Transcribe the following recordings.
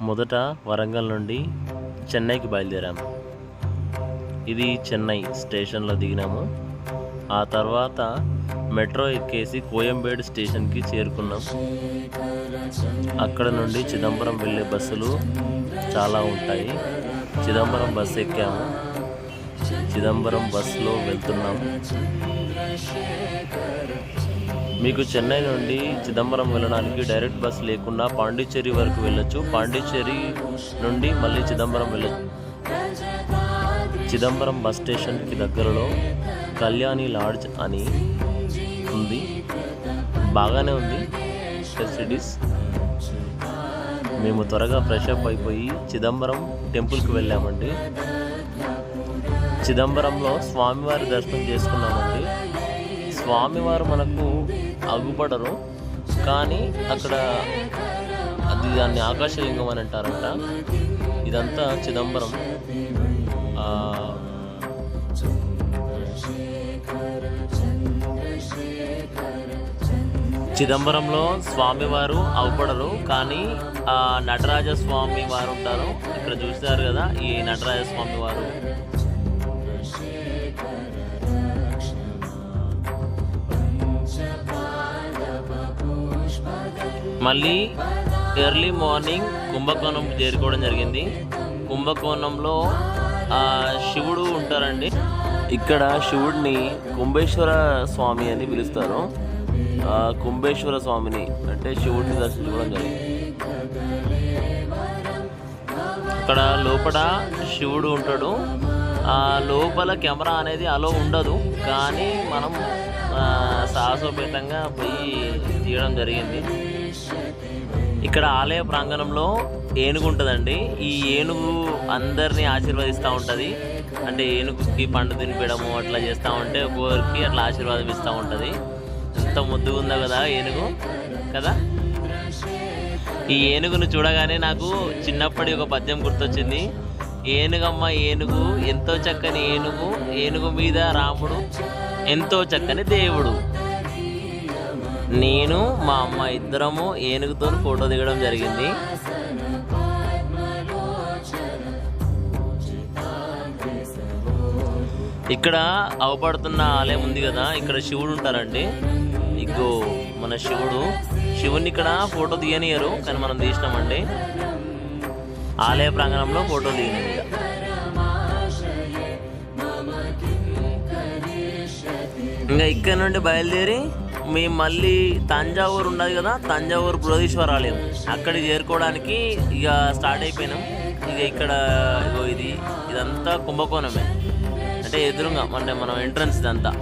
మొదట వరంగల్ నుండి చెన్నైకి బయలుదేరాము. ఇది చెన్నై స్టేషన్లో దిగినాము. ఆ తర్వాత మెట్రో ఎక్కేసి కోయంబేడు స్టేషన్కి చేరుకున్నాం. అక్కడ నుండి చిదంబరం వెళ్ళే బస్సులు చాలా ఉంటాయి. చిదంబరం బస్సు ఎక్కాము. చిదంబరం బస్సులో వెళ్తున్నాం మీకు చెన్నై నుండి చిదంబరం వెళ్ళడానికి డైరెక్ట్ బస్ లేకుండా పాండిచ్చేరి వరకు వెళ్ళొచ్చు. పాండిచ్చేరి నుండి మళ్ళీ చిదంబరం వెళ్ళొచ్చు. చిదంబరం బస్ స్టేషన్కి దగ్గరలో కళ్యాణి లాడ్జ్ అని ఉంది. బాగానే ఉంది. ఫెసిలిటీస్. మేము త్వరగా ఫ్రెష్ అప్ అయిపోయి చిదంబరం టెంపుల్కి వెళ్ళామండి. చిదంబరంలో స్వామివారి దర్శనం చేసుకున్నామండి. స్వామివారు మనకు అగుపడరు. కానీ అక్కడ అది దాన్ని ఆకాశలింగం అని అంటారంట. ఇదంతా చిదంబరం. చిదంబరంలో స్వామివారు అవపడరు కానీ ఆ నటరాజ స్వామి వారు ఉంటారు. ఇక్కడ చూస్తారు కదా ఈ నటరాజ స్వామి వారు. మళ్ళీ ఎర్లీ మార్నింగ్ కుంభకోణం చేరుకోవడం జరిగింది. కుంభకోణంలో శివుడు ఉంటారండి. ఇక్కడ శివుడిని కుంభేశ్వర స్వామి అని పిలుస్తారు. కుంభేశ్వర స్వామిని అంటే శివుడిని దర్శించుకోవడం జరిగింది. ఇక్కడ లోపల శివుడు ఉంటాడు. ఆ లోపల కెమెరా అనేది అలో ఉండదు. కానీ మనం సాహసోపేతంగా పోయి తీయడం జరిగింది. ఇక్కడ ఆలయ ప్రాంగణంలో ఏనుగు ఉంటుందండి. ఈ ఏనుగు అందరినీ ఆశీర్వదిస్తూ ఉంటుంది. అంటే ఏనుగుకి పండు తినిపించడము అట్లా చేస్తూ ఉంటే ఒక్కొక్కరికి అట్లా ఆశీర్వాదం ఇస్తూ ఉంటుంది. ఎంత ముద్దుగా ఉందో కదా ఏనుగు కదా? ఈ ఏనుగును చూడగానే నాకు చిన్నప్పటి ఒక పద్యం గుర్తొచ్చింది. ఏనుగమ్మ ఏనుగు ఎంతో చక్కని ఏనుగు ఏనుగు మీద రాముడు ఎంతో చక్కని దేవుడు. నేను మా అమ్మ ఇద్దరము ఏనుగుతో ఫోటో దిగడం జరిగింది. ఇక్కడ అవపడుతున్న ఆలయం ఉంది కదా ఇక్కడ శివుడు ఉంటారండి. ఇగో మన శివుడు. శివుని ఇక్కడ ఫోటో తీయనియరు కానీ మనం తీసినామండి. ఆలయ ప్రాంగణంలో ఫోటో దిగినాం ఇంకా ఇక్కడ నుండి బయలుదేరి మేము మళ్ళీ తంజావూరు ఉన్నది కదా తంజావూరు బృహదీశ్వర ఆలయం అక్కడికి చేరుకోవడానికి ఇక స్టార్ట్ అయిపోయినాం. ఇక ఇక్కడ ఇగో ఇది ఇదంతా కుంభకోణమే. అంటే ఎదురుగా అంటే మనం ఎంట్రన్స్ ఇదంతా.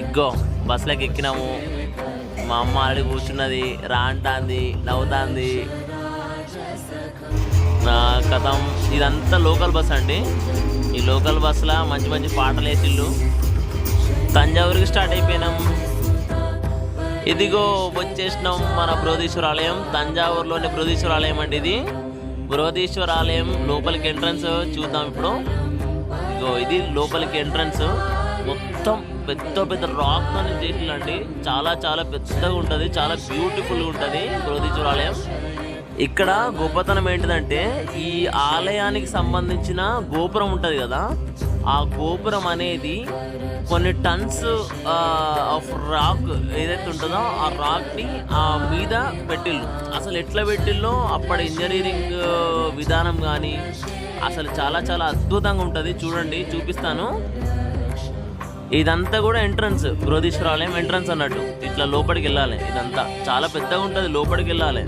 ఇగ్గో బస్సులోకి ఎక్కినాము. మా అమ్మ ఆల్రెడీ కూర్చున్నది రా అంటాంది నవ్వుతాంది. నా కథం ఇదంతా లోకల్ బస్ అండి. ఈ లోకల్ బస్సులో మంచి మంచి పాటలు వేసిళ్ళు తంజావూరుకి స్టార్ట్ అయిపోయినాం. ఇదిగో వచ్చేసినాం మన బృహదీశ్వర ఆలయం. తంజావూరులోని బృహదీశ్వర ఆలయం అండి ఇది. బృహదీశ్వర ఆలయం లోపలికి ఎంట్రన్స్ చూద్దాం ఇప్పుడు. ఇదిగో ఇది లోపలికి ఎంట్రన్స్. మొత్తం పెద్ద పెద్ద రాక్ అని చేసిందండి చాలా చాలా పెద్దగా ఉంటుంది. చాలా బ్యూటిఫుల్గా ఉంటుంది బృహదీశ్వర ఆలయం. ఇక్కడ గొప్పతనం ఏంటిదంటే ఈ ఆలయానికి సంబంధించిన గోపురం ఉంటుంది కదా. ఆ గోపురం అనేది కొన్ని టన్స్ ఆఫ్ రాక్ ఏదైతే ఉంటుందో ఆ రాక్ని ఆ మీద పెట్టిల్లు అసలు ఎట్లా పెట్టిల్లో అప్పటి ఇంజనీరింగ్ విధానం కానీ అసలు చాలా చాలా అద్భుతంగా ఉంటుంది. చూడండి చూపిస్తాను. ఇదంతా కూడా ఎంట్రన్స్ బృహదీశ్వరాలయం ఎంట్రన్స్ అన్నట్టు. ఇట్లా లోపలికి వెళ్ళాలి. ఇదంతా. చాలా పెద్దగా ఉంటుంది లోపలికి వెళ్ళాలి.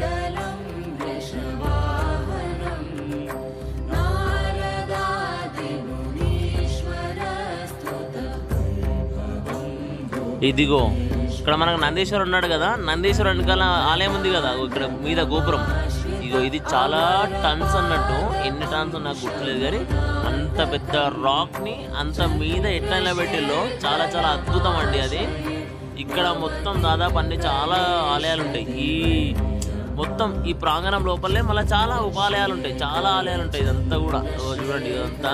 ఇదిగో ఇక్కడ మనకు నందీశ్వరుడు ఉన్నాడు కదా నందీశ్వర్ వెనకాల ఆలయం ఉంది కదా ఇక్కడ మీద గోపురం. ఇగో ఇది చాలా టన్స్ అన్నట్టు ఎన్ని టన్స్ నాకు గుర్తులేదు కానీ అంత పెద్ద రాక్ని అంత మీద ఎట్లా నిలబెట్టిల్లో చాలా చాలా అద్భుతం అండి అది. ఇక్కడ మొత్తం దాదాపు అన్ని చాలా ఆలయాలు ఉంటాయి. ఈ మొత్తం ఈ ప్రాంగణం లోపలే మళ్ళీ చాలా ఉపాలయాలు ఉంటాయి చాలా ఆలయాలు ఉంటాయి ఇదంతా కూడా. చూడండి ఇదంతా.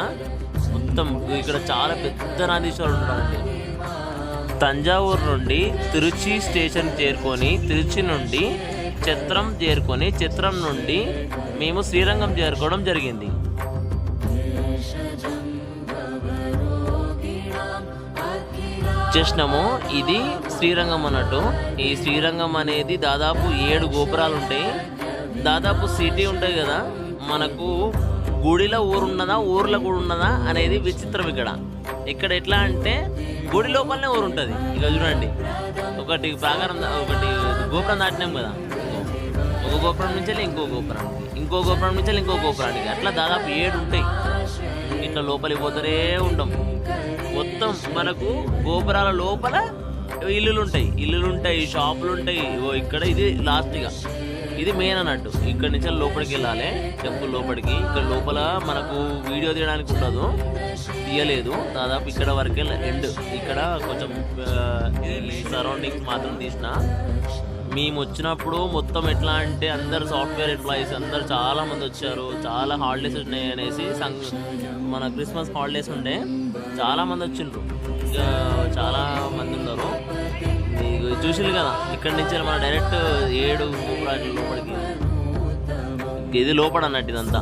మొత్తం ఇక్కడ చాలా పెద్ద నందీశ్వరుడు ఉన్నాడండి. తంజావూరు నుండి తిరుచి స్టేషన్ చేరుకొని తిరుచి నుండి చిత్రం చేరుకొని చిత్రం నుండి మేము శ్రీరంగం చేరుకోవడం జరిగింది. చేసినాము ఇది శ్రీరంగం అన్నట్టు. ఈ శ్రీరంగం అనేది దాదాపు ఏడు గోపురాలు ఉంటాయి దాదాపు సిటీ ఉంటుంది కదా మనకు గుడిలో ఊరు ఉన్నదా ఊర్లో గుడి ఉన్నదా అనేది విచిత్రం ఇక్కడ. ఇక్కడ ఎట్లా అంటే గుడి లోపలనే ఊరు ఉంటుంది. ఇక చూడండి. ఒకటి ప్రాకారం ఒకటి గోపురం దాటినాం కదా. ఒక గోపురం నుంచి ఇంకో గోపురానికి ఇంకో గోపురం నుంచి వెళ్ళి ఇంకో గోపురానికి అట్లా దాదాపు ఏడు ఉంటాయి. ఇట్లా లోపలికి పోతూనే ఉంటాం. మొత్తం మనకు గోపురాల లోపల ఇల్లులు ఉంటాయి. ఇల్లులు ఉంటాయి షాపులు ఉంటాయి. ఓ ఇక్కడ ఇది లాస్ట్గా ఇది మెయిన్ అన్నట్టు. ఇక్కడ నుంచి లోపలికి వెళ్ళాలి. టెంపుల్ లోపలికి. ఇక్కడ లోపల మనకు వీడియో తీయడానికి ఉండదు. తీయలేదు. దాదాపు ఇక్కడ వరకే ఎండ్ ఇక్కడ కొంచెం సరౌండింగ్స్ మాత్రం తీసిన. మేము వచ్చినప్పుడు మొత్తం ఎట్లా అంటే అందరు సాఫ్ట్వేర్ ఎంప్లాయీస్ అందరు చాలా మంది వచ్చారు. చాలా హాలిడేస్ ఉన్నాయి అనేసి మన క్రిస్మస్ హాలిడేస్ ఉండే. చాలా మంది వచ్చిండ్రు. ఇంకా చాలా మంది ఉన్నారు. మీకు చూసిరు కదా ఇక్కడి నుంచి మన డైరెక్ట్ ఏడు గోపురాలు లోపలికి. ఇది లోపల అన్నట్టు ఇదంతా.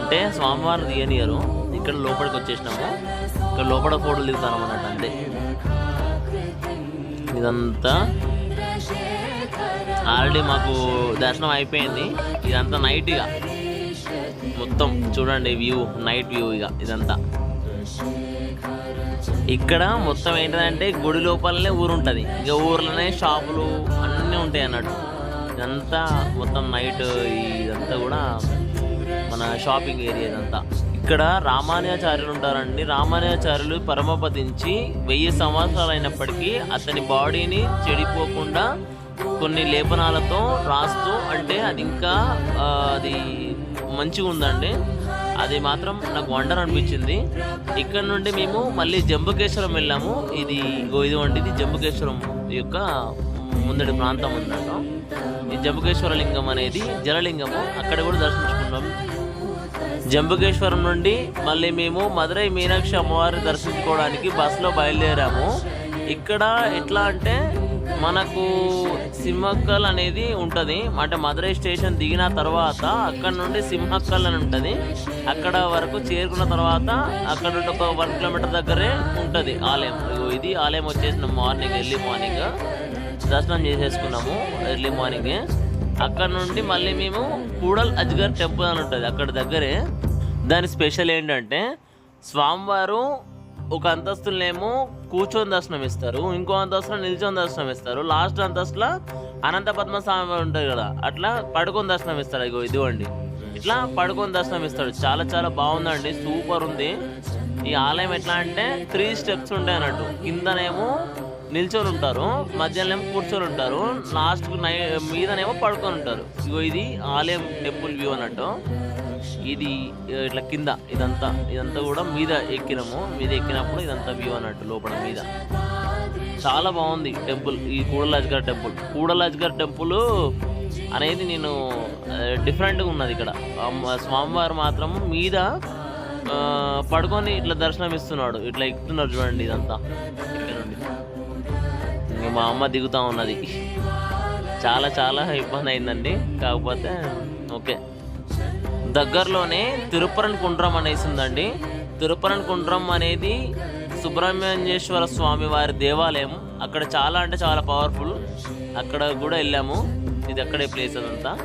అంటే స్వామివారు తీయనియరు ఇక్కడ లోపలికి వచ్చేసినాము. ఇక్కడ లోపల ఫోటోలు దిగుతాను అన్నట్టు అంతే. ఇదంతా ఆల్రెడీ మాకు దర్శనం అయిపోయింది. ఇదంతా నైట్ ఇక. మొత్తం చూడండి వ్యూ నైట్ వ్యూ ఇక ఇదంతా. ఇక్కడ మొత్తం ఏంటంటే గుడి లోపలనే ఊరు ఉంటుంది. ఇక ఊర్లోనే షాపులు అన్నీ ఉంటాయి అన్నట్టు. ఇదంతా మొత్తం నైట్ ఇదంతా కూడా మన షాపింగ్ ఏరియా ఇదంతా. ఇక్కడ రామానుయాచార్యులు ఉంటారండి. రామానుయాచార్యులు పరమపదించి వెయ్యి సంవత్సరాలు అయినప్పటికీ అతని బాడీని చెడిపోకుండా కొన్ని లేపనాలతో రాస్తూ అంటే అది ఇంకా అది మంచిగా ఉందండి. అది మాత్రం నాకు వండర్ అనిపించింది. ఇక్కడ నుండి మేము మళ్ళీ జంబుకేశ్వరం వెళ్ళాము. ఇది ఇగో ఇది ఇది జంబుకేశ్వరం యొక్క ముందడి ప్రాంతం ఉందట ఈ జంబుకేశ్వర లింగం అనేది జలలింగము. అక్కడ కూడా దర్శించుకున్నాం. జంబుకేశ్వరం నుండి మళ్ళీ మేము మదురై మీనాక్షి అమ్మవారిని దర్శించుకోవడానికి బస్సులో బయలుదేరాము. ఇక్కడ ఎట్లా అంటే మనకు సింహక్కల్ అనేది ఉంటుంది. అంటే మదురై స్టేషన్ దిగిన తర్వాత అక్కడ నుండి సింహక్కల్ అని ఉంటుంది. అక్కడ వరకు చేరుకున్న తర్వాత అక్కడ నుండి ఒక వన్ కిలోమీటర్ దగ్గరే ఉంటుంది ఆలయం. ఇది ఆలయం వచ్చేసిన మార్నింగ్ ఎర్లీ మార్నింగ్. దర్శనం చేసేసుకున్నాము ఎర్లీ మార్నింగే. అక్కడ నుండి మళ్ళీ మేము కూడల్ అజ్గర్ టెంపుల్ అని ఉంటుంది అక్కడ దగ్గరే. దాని స్పెషల్ ఏంటంటే స్వామివారు ఒక అంతస్తులనేమో కూర్చొని దర్శనం ఇస్తారు ఇంకో అంతస్తులో నిల్చొని దర్శనం ఇస్తారు. లాస్ట్ అంతస్తులో అనంత పద్మ స్వామి వారు ఉంటారు కదా అట్లా పడుకొని దర్శనం ఇస్తారు. ఇగో ఇదిగోండి. ఇట్లా పడుకొని దర్శనం ఇస్తాడు. చాలా చాలా బాగుందండి సూపర్ ఉంది. ఈ ఆలయం ఎట్లా అంటే త్రీ స్టెప్స్ ఉంటాయి అన్నట్టు. కిందనేమో నిల్చొని ఉంటారు మధ్యలో కూర్చొని ఉంటారు లాస్ట్ నై మీదనేమో పడుకొని ఉంటారు. ఇగో ఇది ఆలయం టెంపుల్ వ్యూ అన్నట్టు. ఇది ఇట్లా కింద ఇదంతా ఇదంతా కూడా మీద ఎక్కినాము. మీద ఎక్కినప్పుడు ఇదంతా వ్యూ అన్నట్టు లోపల మీద. చాలా బాగుంది టెంపుల్ ఈ కూడలాజ్గర్ టెంపుల్. కూడలాజ్గర్ టెంపుల్ అనేది నేను డిఫరెంట్గా ఉన్నది ఇక్కడ. స్వామివారు మాత్రం మీద ఆ, పడుకొని ఇట్లా దర్శనం ఇస్తున్నాడు ఇట్లా ఎక్కుతున్నారు చూడండి ఇదంతా. ఇక్కడ నుండి. మా అమ్మ దిగుతా ఉన్నది. చాలా చాలా ఇబ్బంది అయిందండి కాకపోతే ఓకే. దగ్గరలోనే తిరుపరన్ కుండ్రం అనేసి ఉందండి తిరుపరన్ కుండ్రం అనేది సుబ్రహ్మణ్యేశ్వర స్వామి వారి దేవాలయం. అక్కడ చాలా అంటే చాలా పవర్ఫుల్ అక్కడ కూడా వెళ్ళాము. ఇది అక్కడే ప్లేస్ అదంతా.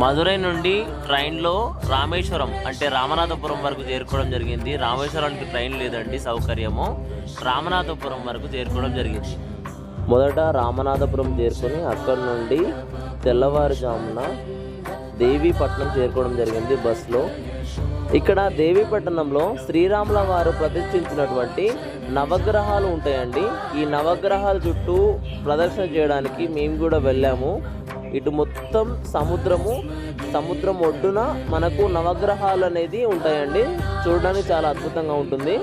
మధురై నుండి ట్రైన్లో రామేశ్వరం అంటే రామనాథపురం వరకు చేరుకోవడం జరిగింది. రామేశ్వరానికి ట్రైన్ లేదండి సౌకర్యము. రామనాథపురం వరకు చేరుకోవడం జరిగింది. మొదట రామనాథపురం చేరుకొని అక్కడ నుండి తెల్లవారుజామున దేవీపట్నం చేరుకోవడం జరిగింది బస్సులో. ఇక్కడ దేవీపట్నంలో శ్రీరాముల వారు ప్రతిష్ఠించినటువంటి నవగ్రహాలు ఉంటాయండి. ఈ నవగ్రహాల చుట్టూ ప్రదర్శన చేయడానికి మేము కూడా వెళ్ళాము. ఇటు మొత్తం సముద్రము సముద్రం ఒడ్డున మనకు నవగ్రహాలు అనేది ఉంటాయండి. చూడడానికి చాలా అద్భుతంగా ఉంటుంది.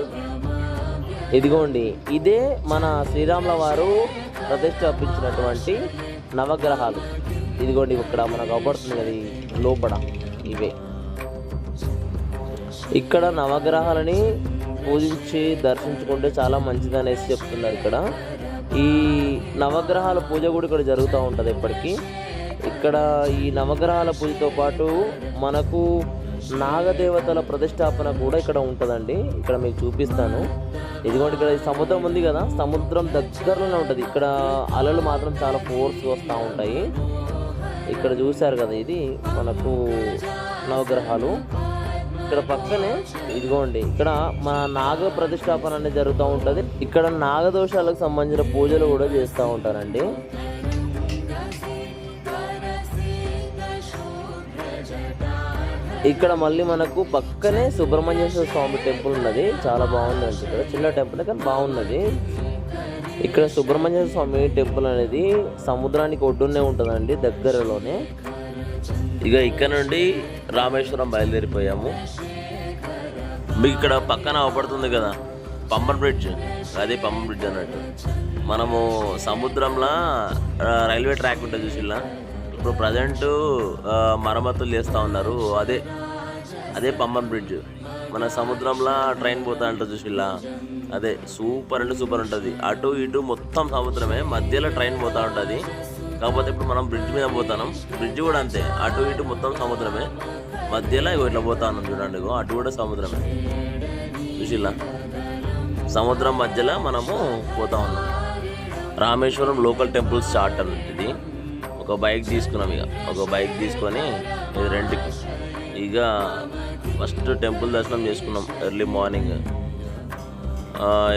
ఇదిగోండి ఇదే మన శ్రీరాముల వారు ప్రతిష్టాపించినటువంటి నవగ్రహాలు. ఇదిగోండి ఇక్కడ మనకు అవపడుతుంది అది లోపల ఇవే. ఇక్కడ నవగ్రహాలని పూజించి దర్శించుకుంటే చాలా మంచిది అనేసి చెప్తున్నారు ఇక్కడ. ఈ నవగ్రహాల పూజ కూడా ఇక్కడ జరుగుతూ ఉంటుంది ఇప్పటికీ ఇక్కడ ఈ నవగ్రహాల పూజతో పాటు మనకు నాగదేవతల ప్రతిష్టాపన కూడా ఇక్కడ ఉంటుందండి. ఇక్కడ మీకు చూపిస్తాను. ఇదిగోండి ఇక్కడ సముద్రం ఉంది కదా. సముద్రం దగ్గరలోనే ఉంటుంది. ఇక్కడ అలలు మాత్రం చాలా ఫోర్స్ వస్తూ ఉంటాయి. ఇక్కడ చూశారు కదా ఇది మనకు నవగ్రహాలు. ఇక్కడ పక్కనే ఇదిగోండి ఇక్కడ మన నాగ ప్రతిష్టాపన అనేది జరుగుతూ ఉంటుంది. ఇక్కడ నాగదోషాలకు సంబంధించిన పూజలు కూడా చేస్తూ ఉంటారండి. ఇక్కడ మళ్ళీ మనకు పక్కనే సుబ్రహ్మణ్యేశ్వర స్వామి టెంపుల్ ఉన్నది. చాలా బాగుంది ఇక్కడ చిన్న టెంపుల్ కానీ బాగున్నది. ఇక్కడ సుబ్రహ్మణ్యేశ్వర స్వామి టెంపుల్ అనేది సముద్రానికి ఒడ్డునే ఉంటుందండి దగ్గరలోనే. ఇక ఇక్కడ నుండి రామేశ్వరం బయలుదేరిపోయాము. మీకు ఇక్కడ పక్కన అవపడుతుంది కదా పంబన్ బ్రిడ్జ్. అదే పంబన్ బ్రిడ్జ్ అన్నట్టు. మనము సముద్రంలో రైల్వే ట్రాక్ ఉంటుంది చూసిల్లా? ఇప్పుడు ప్రజెంట్ మరమ్మతులు చేస్తూ ఉన్నారు. అదే అదే పంబన్ బ్రిడ్జ్ మన సముద్రంలో ట్రైన్ పోతా ఉంటుంది చూసిల్లా? అదే సూపర్ అంటే సూపర్ ఉంటుంది. అటు ఇటు మొత్తం సముద్రమే మధ్యలో ట్రైన్ పోతా ఉంటుంది. కాకపోతే ఇప్పుడు మనం బ్రిడ్జ్ మీద పోతాం బ్రిడ్జ్ కూడా అంతే. అటు ఇటు మొత్తం సముద్రమే. మధ్యలో ఇగో ఇట్లా పోతా ఉన్నాం చూడండి అటు కూడా సముద్రమే. చూసిల్లా? సముద్రం మధ్యలో మనము పోతా ఉన్నాం. రామేశ్వరం లోకల్ టెంపుల్స్ చార్టర్ ఇది. ఒక బైక్ తీసుకున్నాం ఇక. ఒక బైక్ తీసుకొని ఇది రెంట్కి. ఇక ఫస్ట్ టెంపుల్ దర్శనం చేసుకున్నాం ఎర్లీ మార్నింగ్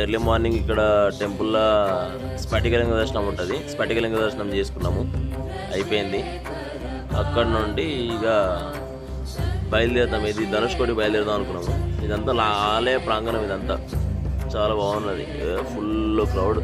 ఎర్లీ మార్నింగ్ ఇక్కడ టెంపుల్లో స్ఫటికలింగ దర్శనం ఉంటుంది. స్ఫటికలింగ దర్శనం చేసుకున్నాము. అయిపోయింది. అక్కడ నుండి ఇక బయలుదేరుతాం. ఇది ధనుష్కోటి బయలుదేరుదాం అనుకున్నాము. ఇదంతా ఆలయ ప్రాంగణం ఇదంతా. చాలా బాగున్నది. ఫుల్ క్రౌడ్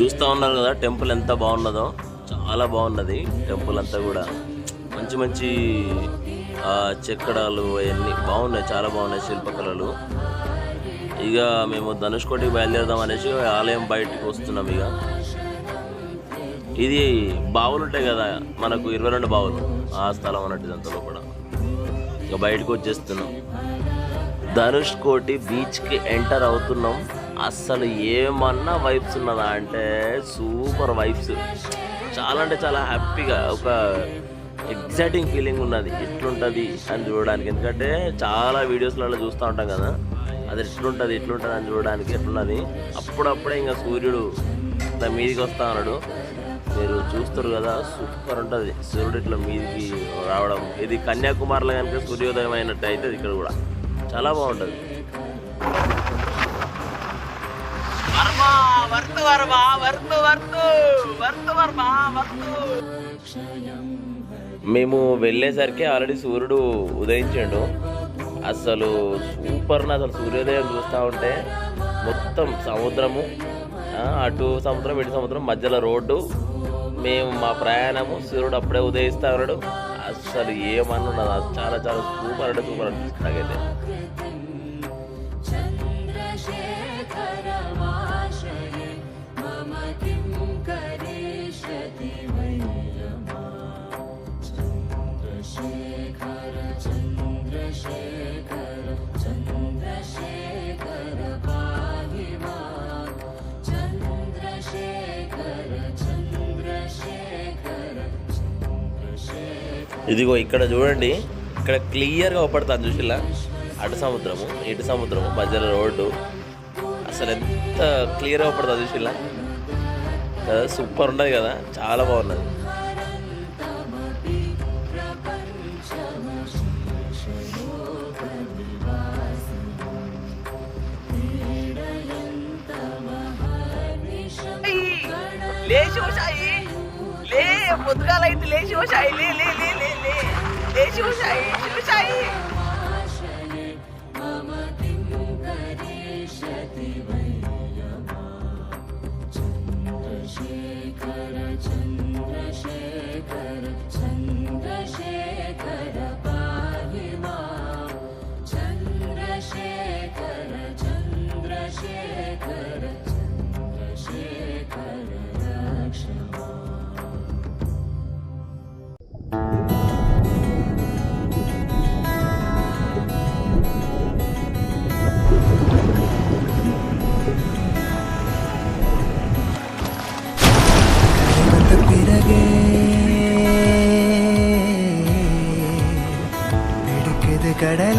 చూస్తూ ఉన్నారు కదా టెంపుల్ ఎంత బాగున్నదో. చాలా బాగున్నది టెంపుల్ అంతా కూడా. మంచి మంచి చెక్కడాలు అవన్నీ బాగున్నాయి చాలా బాగున్నాయి శిల్పకళలు. ఇక మేము ధనుష్కోటికి బయలుదేరదాం అనేసి ఆలయం బయటికి వస్తున్నాం ఇక. ఇది బావులు ఉంటాయి కదా మనకు ఇరవై రెండు బావులు. ఆ స్థలం అన్నట్టు ఇదంతా లోపల. ఇక బయటకు వచ్చేస్తున్నాం. ధనుష్ కోటి బీచ్కి ఎంటర్ అవుతున్నాం. అస్సలు ఏమన్నా వైబ్స్ ఉన్నదా అంటే సూపర్ వైబ్స్ చాలా అంటే చాలా హ్యాపీగా ఒక ఎగ్జైటింగ్ ఫీలింగ్ ఉన్నది. ఎట్లుంటుంది అని చూడడానికి. ఎందుకంటే చాలా వీడియోస్లలో చూస్తూ ఉంటాం కదా అది ఎట్లుంటుంది ఎట్లుంటుంది అని చూడడానికి ఎట్లున్నది. అప్పుడప్పుడే ఇంకా సూర్యుడు ఇట్లా మీదికి వస్తా ఉన్నాడు. మీరు చూస్తారు కదా సూపర్ ఉంటుంది. సూర్యుడు ఇట్లా మీదికి రావడం. ఇది కన్యాకుమారిలో కనుక సూర్యోదయం అయినట్టు అయితే ఇక్కడ కూడా. చాలా బాగుంటుంది. మేము వెళ్ళేసరికి ఆల్రెడీ సూర్యుడు ఉదయించాడు. అసలు సూపర్ అసలు సూర్యోదయం చూస్తూ ఉంటే మొత్తం సముద్రము అటు సముద్రం ఇటు సముద్రం మధ్యలో రోడ్డు. మేము మా ప్రయాణము సూర్యుడు అప్పుడే ఉదయిస్తా ఉన్నాడు అసలు ఏమన్నా చాలా చాలా సూపర్ అంటే సూపర్ అనిపిస్తుంది నాకైతే. ఇదిగో ఇక్కడ చూడండి ఇక్కడ క్లియర్గా అవపడతాను చూసిలా అటు సముద్రము ఇటు సముద్రము మధ్యలో రోడ్డు. అసలు ఎంత క్లియర్గా అవపడుతుంది చూసిలా సూపర్ ఉండదు కదా చాలా బాగున్నది. పొద్దుగాలైతే లేచి వచ్చాయి శివసాయి లే లే లే లే లే. లే శివసాయి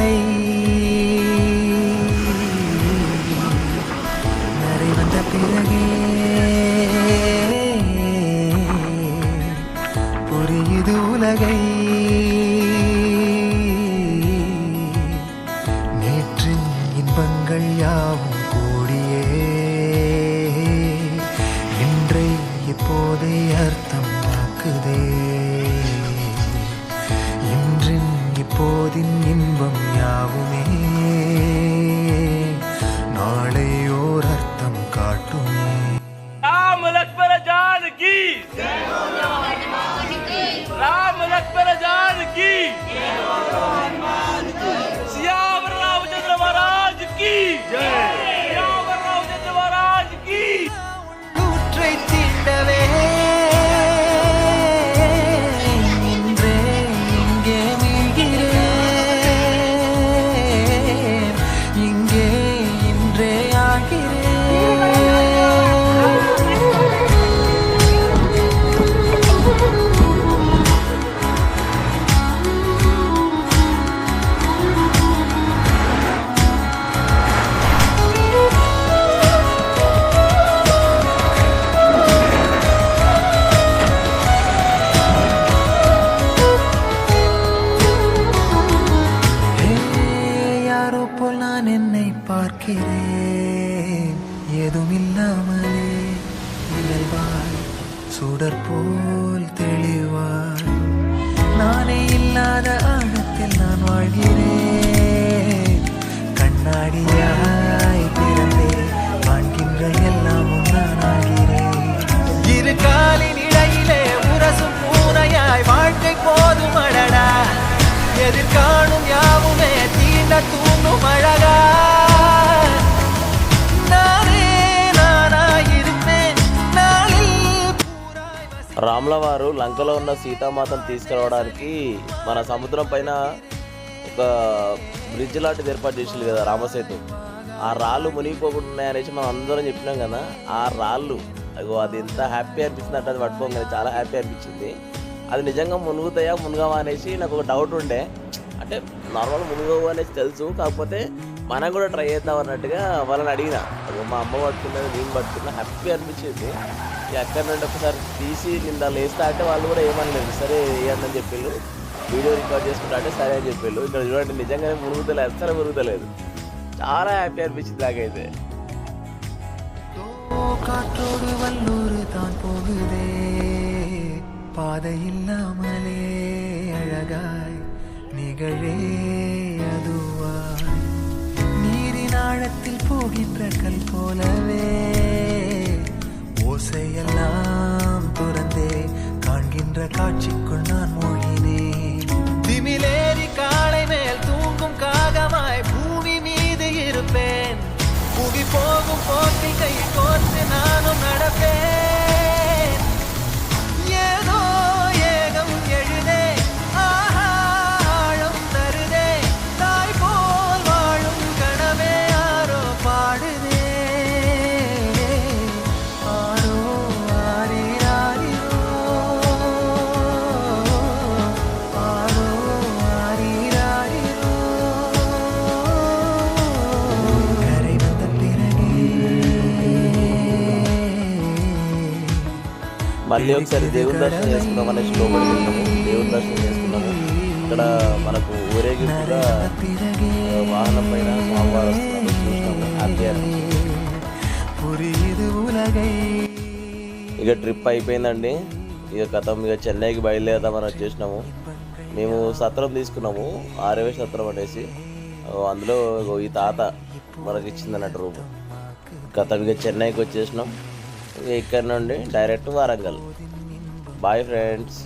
எடுக்குது கடலை நரை வந்த பிறகே புரியுது உலகை. நேற்றின் இன்பங்கள் யாவும் வசி- రాముల వారు లంకలో ఉన్న సీతామాతను తీసుకురావడానికి మన సముద్రం పైన ఒక బ్రిడ్జ్ లాంటిది ఏర్పాటు చేసింది కదా రామసేతు. ఆ రాళ్ళు మునిగిపోకుండా ఉన్నాయనేసి మనం అందరం చెప్పినాం కదా ఆ రాళ్ళు అగో అది ఎంత హ్యాపీ అనిపిస్తుంది అంటే అది పట్టుకోగానే చాలా హ్యాపీ అనిపించింది. అది నిజంగా మునుగుతాయా మునుగవా అనేసి నాకు ఒక డౌట్ ఉండే. అంటే నార్మల్ మునుగవు అనేసి తెలుసు కాకపోతే మనం కూడా ట్రై చేద్దాం అన్నట్టుగా వాళ్ళని అడిగిన అగో మా అమ్మ పట్టుకున్నది నేను పట్టుకున్నా హ్యాపీ అనిపించింది ఇక అక్కడ నుండి ఒకసారి తీసి నేను దాన్ని వేస్తా అంటే వాళ్ళు కూడా ఏమనలేదు సరే వేయండి అని చెప్పిళ్ళు వీడియో రికార్డ్ చేసుకుంటా అంటే సరే అని చెప్పిళ్ళు ఇక్కడ చూడండి నిజంగానే మునుగుతలేదు అస్సలు మునుగుతలేదు చాలా హ్యాపీ అనిపించింది నాకైతే ஓ காற்றோடு வல்லூர் தான் போகுதே பாதை இல்லாமலே அழகாய் நிகழே அதுவாய் நீரின் ஆழத்தில் போகின்ற கல் போலவே ஓசையெல்லாம் துறந்தே காண்கின்ற காட்சிக்குள் நான் மூழ்கினேன் మళ్ళీ ఒకసారి దేవుని దర్శనం చేసుకున్నామని లోపలికి వెళ్ళినాము దేవుని దర్శనం చేసుకున్నాము ఇక్కడ మనకు ఊరేగి కూడా వాహనం పైన ఇక ట్రిప్ అయిపోయిందండి. ఇక గతం ఇక చెన్నైకి బయలుదేరదామని వచ్చేసినాము. మేము సత్రం తీసుకున్నాము. ఆరవే సత్రం అనేసి. అందులో ఈ తాత మనకి ఇచ్చింది అన్నట్టు రూపు గతం ఇక చెన్నైకి వచ్చేసినాం. ఇక్కడ నుండి డైరెక్ట్ వరంగల్. Bye friends